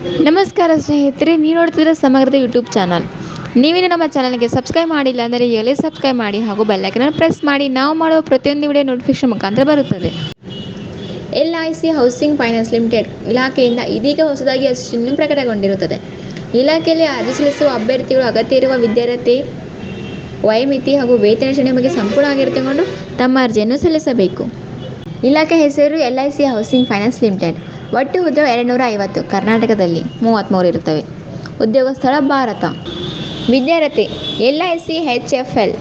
ನಮಸ್ಕಾರ ಸ್ನೇಹಿತರೆ, ನೀವು ನೋಡ್ತಿದ್ರೆ ಸಮಗ್ರದ ಯೂಟ್ಯೂಬ್ ಚಾನಲ್ ನೀವೇನು ನಮ್ಮ ಚಾನಲ್ಗೆ ಸಬ್ಸ್ಕ್ರೈಬ್ ಮಾಡಿಲ್ಲ ಅಂದರೆ ಈಗಲೇ ಸಬ್ಸ್ಕ್ರೈಬ್ ಮಾಡಿ ಹಾಗೂ ಬೆಲ್ಲೈಕನ್ನ ಪ್ರೆಸ್ ಮಾಡಿ. ನಾವು ಮಾಡುವ ಪ್ರತಿಯೊಂದು ವಿಡಿಯೋ ನೋಟಿಫಿಕೇಶನ್ ಮುಖಾಂತರ ಬರುತ್ತದೆ. L I C housing finance limited ಇಲಾಖೆಯಿಂದ ಇದೀಗ ಹೊಸದಾಗಿ ಅಸಿಸ್ಟೆಂಟ್ ಪ್ರಕಟಗೊಂಡಿರುತ್ತದೆ. ಇಲಾಖೆಯಲ್ಲಿ ಅರ್ಜಿ ಸಲ್ಲಿಸುವ ಅಭ್ಯರ್ಥಿಗಳು ಅಗತ್ಯ ಇರುವ ವಿದ್ಯಾರ್ಥಿ ವಯಮಿತಿ ಹಾಗೂ ವೇತನ ಶ್ರೇಣಿ ಬಗ್ಗೆ ಸಂಪೂರ್ಣವಾಗಿ ತಮ್ಮ ಅರ್ಜಿಯನ್ನು ಸಲ್ಲಿಸಬೇಕು. ಇಲಾಖೆ ಹೆಸರು L I C housing finance limited. ಒಟ್ಟು ಉದ್ಯೋಗ ಎರಡು ನೂರ ಐವತ್ತು ಕರ್ನಾಟಕದಲ್ಲಿ ಮೂವತ್ತ್ಮೂರು ಇರುತ್ತವೆ. ಉದ್ಯೋಗ ಸ್ಥಳ ಭಾರತ. ವಿದ್ಯಾರ್ಥಿ, L I C H F L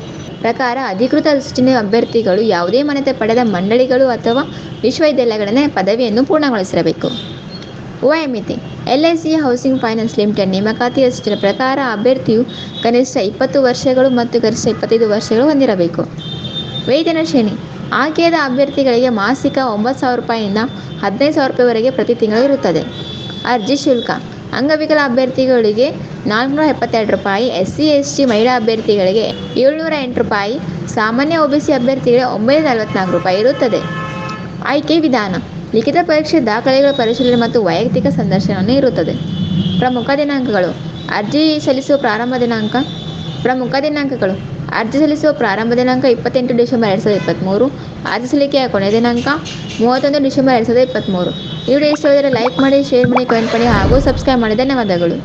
ಪ್ರಕಾರ ಅಧಿಕೃತ ಅಸಿಸ್ಟೆಂಟ್ ಅಭ್ಯರ್ಥಿಗಳು ಯಾವುದೇ ಮಾನ್ಯತೆ ಪಡೆದ ಮಂಡಳಿಗಳು ಅಥವಾ ವಿಶ್ವವಿದ್ಯಾಲಯಗಳನ್ನೇ ಪದವಿಯನ್ನು ಪೂರ್ಣಗೊಳಿಸಿರಬೇಕು. ವಯಮಿತಿ L I C housing finance limited ನೇಮಕಾತಿಯ ಸೂಚನೆ ಪ್ರಕಾರ ಅಭ್ಯರ್ಥಿಯು ಕನಿಷ್ಠ ಇಪ್ಪತ್ತು ವರ್ಷಗಳು ಮತ್ತು ಗರಿಷ್ಠ ಇಪ್ಪತ್ತೈದು ವರ್ಷಗಳು ಹೊಂದಿರಬೇಕು. ವೇತನ ಶ್ರೇಣಿ ಆಯ್ಕೆಯಾದ ಅಭ್ಯರ್ಥಿಗಳಿಗೆ ಮಾಸಿಕ ಒಂಬತ್ತು ಸಾವಿರ ರೂಪಾಯಿಯಿಂದ ಹದಿನೈದು ಸಾವಿರ ರೂಪಾಯಿವರೆಗೆ ಪ್ರತಿ ತಿಂಗಳು ಇರುತ್ತದೆ. ಅರ್ಜಿ ಶುಲ್ಕ. ಅಂಗವಿಕಲ ಅಭ್ಯರ್ಥಿಗಳಿಗೆ ನಾಲ್ಕುನೂರ ಎಪ್ಪತ್ತೆರಡು ರೂಪಾಯಿ ಎಸ್ ಸಿ ಎಸ್ ಟಿ ಮಹಿಳಾ ಅಭ್ಯರ್ಥಿಗಳಿಗೆ ಏಳ್ನೂರ ಎಂಟು ರೂಪಾಯಿ, ಸಾಮಾನ್ಯ ಒ ಬಿ ಸಿ ಅಭ್ಯರ್ಥಿಗಳಿಗೆ ಒಂಬೈನೂರ ನಲವತ್ತ್ನಾಲ್ಕು ರೂಪಾಯಿ ಇರುತ್ತದೆ. ಆಯ್ಕೆ ವಿಧಾನ. ಲಿಖಿತ ಪರೀಕ್ಷೆ ದಾಖಲೆಗಳ ಪರಿಶೀಲನೆ ಮತ್ತು ವೈಯಕ್ತಿಕ ಸಂದರ್ಶನವನ್ನು ಇರುತ್ತದೆ. ಪ್ರಮುಖ ದಿನಾಂಕಗಳು. ಅರ್ಜಿ ಸಲ್ಲಿಸುವ ಪ್ರಾರಂಭ ದಿನಾಂಕ. ಪ್ರಮುಖ ದಿನಾಂಕಗಳು. ಅರ್ಜಿ ಸಲ್ಲಿಸುವ ಪ್ರಾರಂಭ ದಿನಾಂಕ ಇಪ್ಪತ್ತೆಂಟು ಡಿಸೆಂಬರ್ ಎರಡು ಸಾವಿರದ ಇಪ್ಪತ್ತ್ಮೂರು. ಅರ್ಜಿ ಸಲ್ಲಿಕೆಯ ಕೊನೆಯ ದಿನಾಂಕ ಮೂವತ್ತೊಂದು ಡಿಸೆಂಬರ್ ಎರಡು ಸಾವಿರದ ಇಪ್ಪತ್ತ್ಮೂರು. ಈ ವಿಡಿಯೋ ಇಷ್ಟವಾದರೆ ಲೈಕ್ ಮಾಡಿ, ಶೇರ್ ಮಾಡಿ, ಕಮೆಂಟ್ ಮಾಡಿ ಹಾಗೂ ಸಬ್ಸ್ಕ್ರೈಬ್ ಮಾಡಿ ಧನ್ಯವಾದಗಳು.